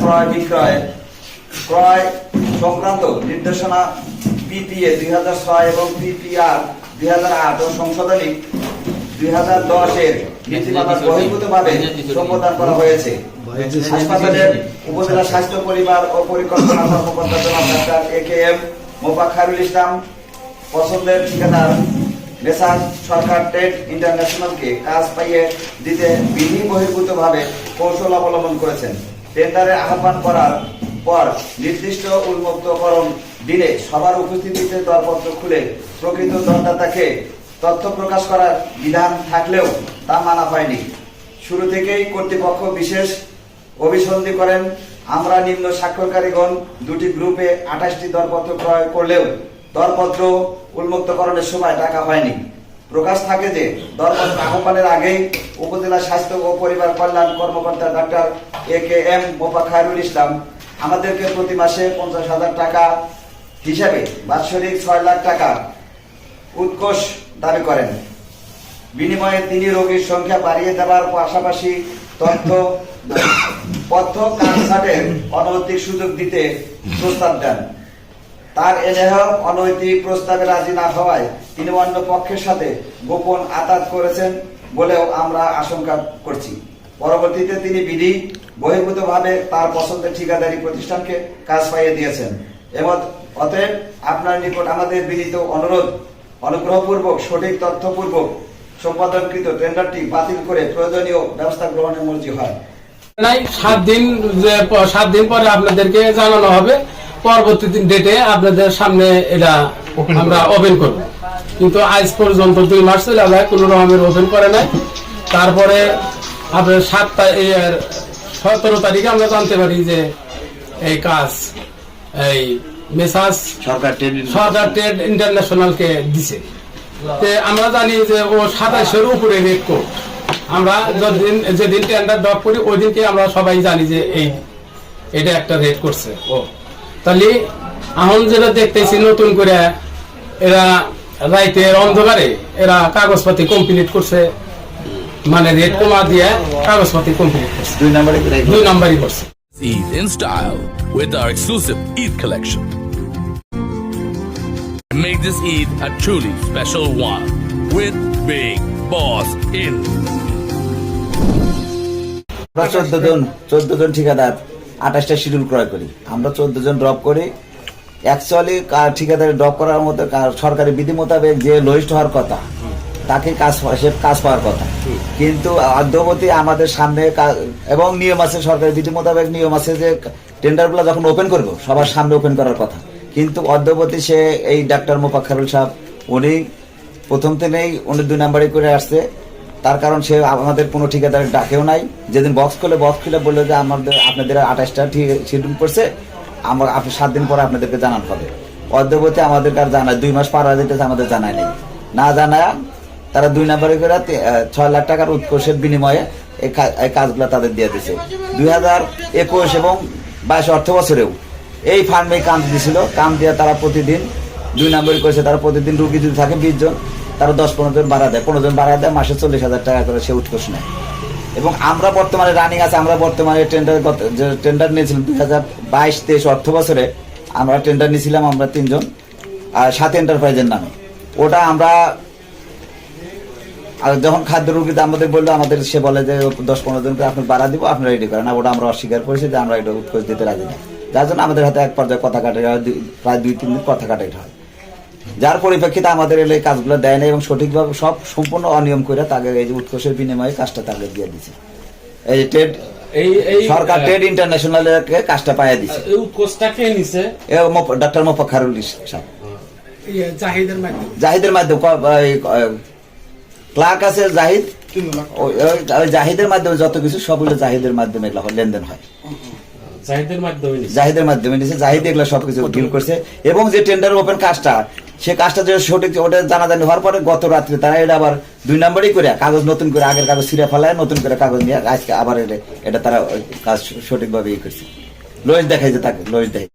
ক্রয় বিক্রয় ক্রয় সংক্রান্ত নির্দেশনা পিপিএ দুই হাজার ছয় এবং পিপিআর দুই হাজার আট ও সংশোধনী দুই হাজার দশের নীতিমালার বহির্ভূতভাবে সম্বোধন করা হয়েছে। হাসপাতালের উপজেলা স্বাস্থ্য পরিবার ও পরিকল্পনা কর্মকর্তা জনাব ডাক্তার এ কে এম মোফাখারুল ইসলাম পছন্দের ঠিকাদার সরকার টেট ইন্টারন্যাশনালকে কাজ পাইয়ে দিতে বিধি বহির্ভূতভাবে কৌশল অবলম্বন করেছেন। টেন্ডারে আহ্বান করার পর নির্দিষ্ট উন্মুক্তকরণ দিনে সবার উপস্থিতিতে দরপত্র খুলে প্রকৃত দরদাতাকে তথ্য প্রকাশ করার বিধান থাকলেও তা মানা হয়নি। শুরু থেকেই কর্তৃপক্ষ বিশেষ অভিসন্ধি করেন। আমরা নিম্ন স্বাক্ষরকারীগণ দুটি গ্রুপে আঠাশটি দরপত্র ক্রয় করলেও দরপত্র উন্মুক্তকরণের সময় টাকা হয়নি। প্রকাশ থাকে যে দরপত্র আহ্বানের আগেই উপজেলা স্বাস্থ্য ও পরিবার কল্যাণ কর্মকর্তা doctor A K M Mofa Khairul Islam আমাদেরকে প্রতি মাসে পঞ্চাশ হাজার টাকা হিসাবে বাৎসরিক ছয় লাখ টাকা উৎকোষ দাবি করেন। বিনিময়ে তিনি রোগীর সংখ্যা বাড়িয়ে দেওয়ার পাশাপাশি তথ্য পথ্য কানসার্টের অনৈতিক সুযোগ দিতে প্রস্তাব দেন। তার এনেহ অনৈতিক প্রস্তাবে রাজি না হওয়ায় তিনি অন্য পক্ষের সাথে গোপন আতাত করেছেন বলেও আমরা আশঙ্কা করছি। পরবর্তীতে তিনি বিধি বহির্ভূতভাবে তার পছন্দের ঠিকাদারি প্রতিষ্ঠানকে কাজ পাইয়ে দিয়েছেন। এবং অতএব আপনার নিকট আমাদের বিনীত অনুরোধ, অনুগ্রহপূর্বক, সঠিক তথ্যপূর্বক সম্পাদনকৃত টেন্ডারটি বাতিল করে প্রয়োজনীয় ব্যবস্থা গ্রহণের মর্জি হয়। সাত দিন সাত দিন পরে আপনাদেরকে জানানো হবে। পরবর্তী দিন ডেটে আপনাদের সামনে এটা আমরা ওপেন করব। কিন্তু আজ পর্যন্ত দুই মাস চলে যায় কোনো রকমের ওপেন করে নাই। তারপরে আপনার সাত সতেরো তারিখে আমরা জানতে পারি যে এই কাজ এই মেসাজ সরকার ট্রেড সরকার ট্রেড ইন্টারন্যাশনালকে দিছে। তে আমরা জানি যে ও সাতাশের উপরে রেট কোড আমরা যেদিন যেদিন টেন্ডার ড্রপ করি ওই দিনকে আমরা সবাই জানি যে এই এটা একটা রেট করছে ও। তাহলে এখন যেটা দেখতেছি নতুন করে এরা রাইতের অন্ধকারে এরা কাগজপাতি কমপ্লিট করছে। মানে রেট কমা দিয়ে কাগজপাতি কমপ্লিট করছে। দুই নম্বরে দুই নাম্বারই করছে। Eid in style with our exclusive Eid collection. Make this Eid a truly special one with Big Boss in. চোদ্দ জন চোদ্দ জন ঠিকাদার। আঠাশটা শিডিউল ক্রয় করি। আমরা চোদ্দ জন ড্রপ করি অ্যাকচুয়ালি ঠিকাদারি ড্রপ করার মতো সরকারি বিধি মোতাবেক যে লোয়েস্ট হওয়ার কথা, তাকে কাজ সে কাজ পাওয়ার কথা। কিন্তু অদ্যবধি আমাদের সামনে এবং নিয়ম আছে, সরকারি বিধি মোতাবেক নিয়ম আছে যে টেন্ডারগুলো যখন ওপেন করব, সবার সামনে ওপেন করার কথা। কিন্তু অদ্যবধি সে এই ডাক্তার মোফাক্ষারুল সাহেব, উনি প্রথম থেকেই, উনি দুই নাম্বারই করে আসছে। তার কারণ সে আমাদের কোনো ঠিকাদার ডাকেও নাই। যেদিন বক্স খুলে বক্স খুলে বলল যে আমাদের, আপনাদের আঠাশটা শিডিউল করছে, আমরা আপনি সাত দিন পরে আপনাদেরকে জানান হবে। অদ্যবধি আমাদের আর জানায়, দুই মাস পার হয়ে আমাদের জানায় নেই। না জানায়, তারা দুই নাম্বারে করে ছয় লাখ টাকার উৎকর্ষের বিনিময়ে এই কাজগুলো তাদের দিয়ে দিছে দুই হাজার একুশ এবং বাইশ অর্থ বছরেও এই ফার্মে কাম দিয়েছিল কাম দিয়ে তারা প্রতিদিন, দুই নম্বরই করেছে, তারা প্রতিদিন রুগী যদি থাকে বিশ জন তারা দশ পনেরো জন ভাড়া দেয়। পনেরো জন ভাড়া দেয়, মাসে চল্লিশ হাজার টাকা করে সে উৎকর্ষ নেয়। এবং আমরা বর্তমানে রানিং আছে, আমরা বর্তমানে টেন্ডার টেন্ডার নিয়েছিলাম দুই হাজার বাইশ, তেইশ অর্থ বছরে, আমরা টেন্ডার নিয়েছিলাম আমরা তিনজন, আর সাত এন্টারপ্রাইজের নামে। ওটা আমরা, আর যখন খাদ্য রুগীতে আমাদের বলল, আমাদের সে বলে যে, দশ পনেরো জনকে আপনি বাড়া দিব, আপনি রেডি করেন। না, ওটা আমরা অস্বীকার করেছি যে আমরা এটা উৎকোচ দিতে রাজি না। যার জন্য আমাদের হাতে এক পর্যায়ে কথা কাটে প্রায় দুই, তিন দিন কথা কাটাই হয়। যার পরিপ্রেক্ষিতে আমাদের এলে কাজগুলো দেয় না এবং সঠিকভাবে সব সম্পূর্ণ অনিয়ম করে তাকে এই যে উৎকোষের বিনিময়ে কাজটা তাকে দিয়ে দিছে। এই যে ট্রেড এই এই সরকার ট্রেড ইন্টারন্যাশনালের কাজটা পাইয়া দিছে। এই উৎকোষটা কে নিছে? ডক্টর মোফাখারুল সাহেব। জাহিদের মাধ্যমে। জাহিদের মাধ্যমে ক্লার্ক আছে জাহিদ? জাহিদের মাধ্যমে যত কিছু সবগুলো জাহিদের মাধ্যমে এগুলো লেনদেন হয়। জাহিদের মাধ্যমে জাহিদের মাধ্যমে নিছে জাহিদ এগুলো সবকিছু ডিল করছে। এবং যে টেন্ডার ওপেন কাজটা সে কাজটা যে সঠিক, ওটা জানাজানি হওয়ার পরে গত রাত্রে তারা এটা আবার দুই নম্বরই করে কাগজ নতুন করে, আগের কাগজ ছিঁড়ে ফেলায়, নতুন করে কাগজ নিয়ে আজকে আবার এটা- তারা কাজ সঠিকভাবে ইয়ে করছে। লোয়েস দেখাইছে তাকে লোয়েস দেখাই